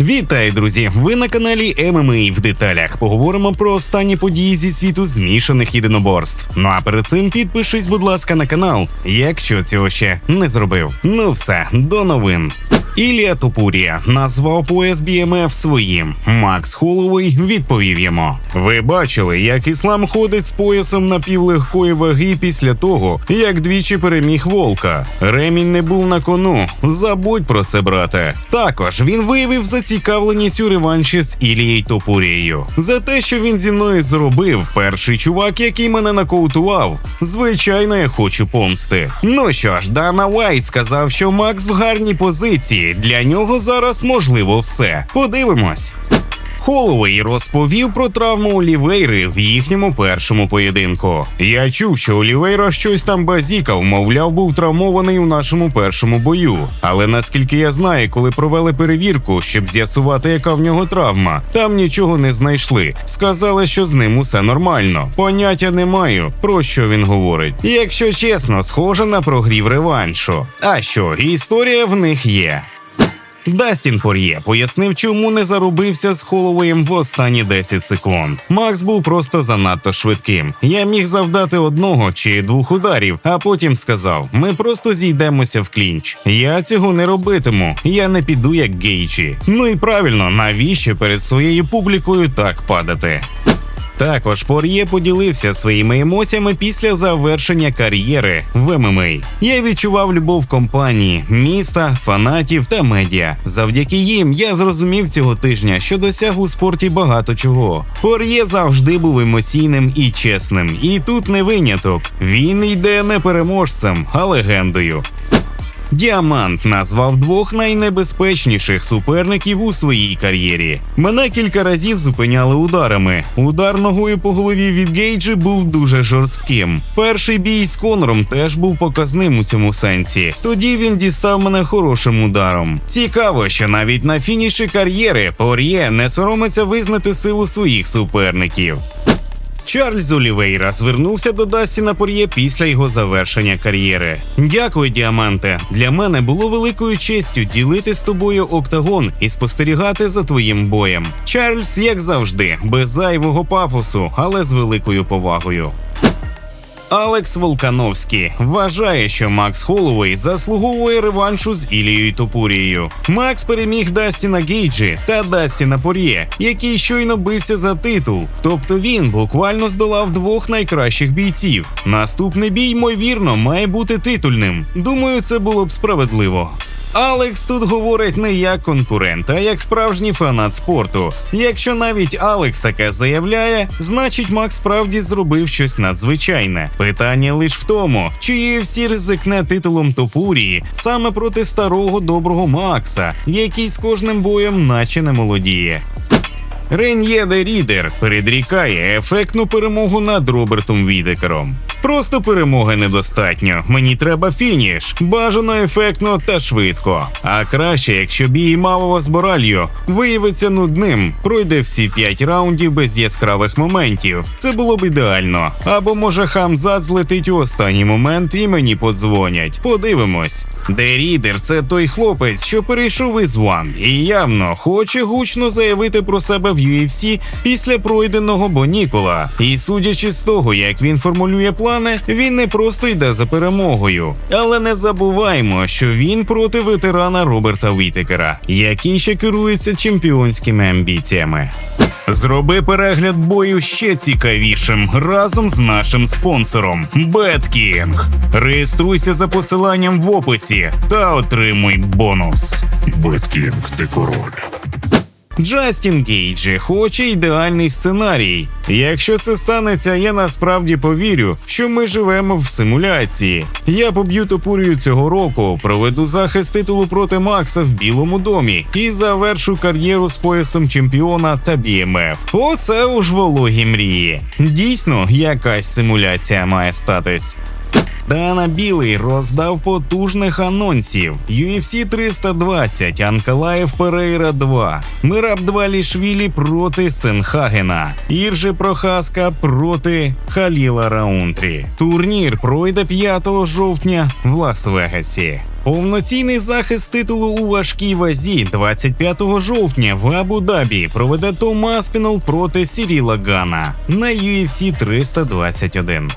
Вітаю, друзі! Ви на каналі ММА в деталях. Поговоримо про останні події зі світу змішаних єдиноборств. Ну а перед цим підпишись, будь ласка, на канал, якщо цього ще не зробив. Ну все, до новин. Ілія Топурія назвав пояс BMF своїм. Макс Холовий відповів йому: Ви бачили, як іслам ходить з поясом напівлегкої ваги після того, як двічі переміг Волка. Ремінь не був на кону. Забудь про це, брате. Також він виявив зацікавленість у реванші з Ілією Топурією за те, що він зі мною зробив. Перший чувак, який мене нокаутував. Звичайно, я хочу помсти. Ну що ж, Дана Уайт сказав, що Макс в гарній позиції. Для нього зараз можливо все. Подивимось. Холовей розповів про травму Олівейри в їхньому першому поєдинку. Я чув, що Олівейра щось там базікав, мовляв, був травмований у нашому першому бою. Але наскільки я знаю, коли провели перевірку, щоб з'ясувати, яка в нього травма, там нічого не знайшли. Сказали, що з ним усе нормально. Поняття не маю, про що він говорить. Якщо чесно, схоже на прогрів реваншу. А що, історія в них є. Дастін Пор'є пояснив, чому не заробився з Холовоєм в останні 10 секунд. Макс був просто занадто швидким. Я міг завдати одного чи двох ударів, а потім сказав: ми просто зійдемося в клінч. Я цього не робитиму. Я не піду як гейчі. Ну і правильно, навіщо перед своєю публікою так падати? Також Пор'є поділився своїми емоціями після завершення кар'єри в ММА. Я відчував любов компанії, міста, фанатів та медіа. Завдяки їм я зрозумів цього тижня, що досяг у спорті багато чого. Пор'є завжди був емоційним і чесним, і тут не виняток. Він йде не переможцем, а легендою. Діамант назвав двох найнебезпечніших суперників у своїй кар'єрі. Мене кілька разів зупиняли ударами. Удар ногою по голові від Гейджі був дуже жорстким. Перший бій з Конором теж був показним у цьому сенсі. Тоді він дістав мене хорошим ударом. Цікаво, що навіть на фініші кар'єри Пор'є не соромиться визнати силу своїх суперників. Чарльз Олівейра звернувся до Дастіна Пор'є після його завершення кар'єри. Дякую, діаманте. Для мене було великою честю ділити з тобою октагон і спостерігати за твоїм боєм. Чарльз, як завжди, без зайвого пафосу, але з великою повагою. Алекс Волкановський вважає, що Макс Холовий заслуговує реваншу з Ілією Топурією. Макс переміг Дастіна Гейджі та Дастіна Пор'є, який щойно бився за титул. Тобто він буквально здолав двох найкращих бійців. Наступний бій, ймовірно, має бути титульним. Думаю, це було б справедливо. Алекс тут говорить не як конкурент, а як справжній фанат спорту. Якщо навіть Алекс таке заявляє, значить Макс справді зробив щось надзвичайне. Питання лише в тому, чи UFC ризикне титулом Топурії саме проти старого доброго Макса, який з кожним боєм наче не молодіє. Рен'є де Рідер передрікає ефектну перемогу над Робертом Відекером. Просто перемоги недостатньо. Мені треба фініш, бажано ефектно та швидко. А краще, якщо бій Мавова з Боралью виявиться нудним, пройде всі 5 раундів без яскравих моментів. Це було б ідеально. Або може Хамзат злетить у останній момент і мені подзвонять. Подивимось. Де Рідер це той хлопець, що перейшов із One і явно хоче гучно заявити про себе в UFC після пройденого Бонікола. І судячи з того, як він формулює плани, він не просто йде за перемогою. Але не забуваймо, що він проти ветерана Роберта Вітекера, який ще керується чемпіонськими амбіціями. Зроби перегляд бою ще цікавішим разом з нашим спонсором BetKing. Реєструйся за посиланням в описі та отримуй бонус. Беткінг, ти король. Джастін Гейджі хоче ідеальний сценарій. Якщо це станеться, я насправді повірю, що ми живемо в симуляції. Я поб'ю топурію цього року, проведу захист титулу проти Макса в Білому домі і завершу кар'єру з поясом чемпіона та BMF. Оце уж вологі мрії. Дійсно, якась симуляція має статись. Дана Білий роздав потужних анонсів: UFC 320, Анкалаєв Перейра 2, Мираб 2 Лішвілі проти Сенхагена, Іржи Прохаска проти Халіла Раунтрі. Турнір пройде 5 жовтня в Лас-Вегасі. Повноцінний захист титулу у важкій вазі 25 жовтня в Абу-Дабі проведе Том Аспінал проти Сіріла Гана на UFC 321.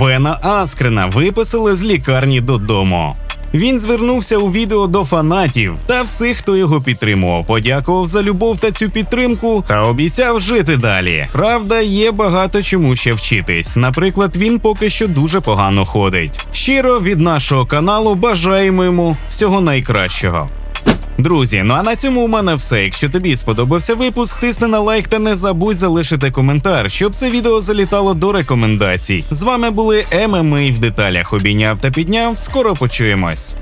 Бена Аскрена виписали з лікарні додому. Він звернувся у відео до фанатів та всіх, хто його підтримував, подякував за любов та цю підтримку та обіцяв жити далі. Правда, є багато чому ще вчитись. Наприклад, він поки що дуже погано ходить. Щиро від нашого каналу бажаємо йому всього найкращого. Друзі, ну а на цьому у мене все. Якщо тобі сподобався випуск, тисни на лайк та не забудь залишити коментар, щоб це відео залітало до рекомендацій. З вами були ММА в деталях. Обійняв та підняв. Скоро почуємось.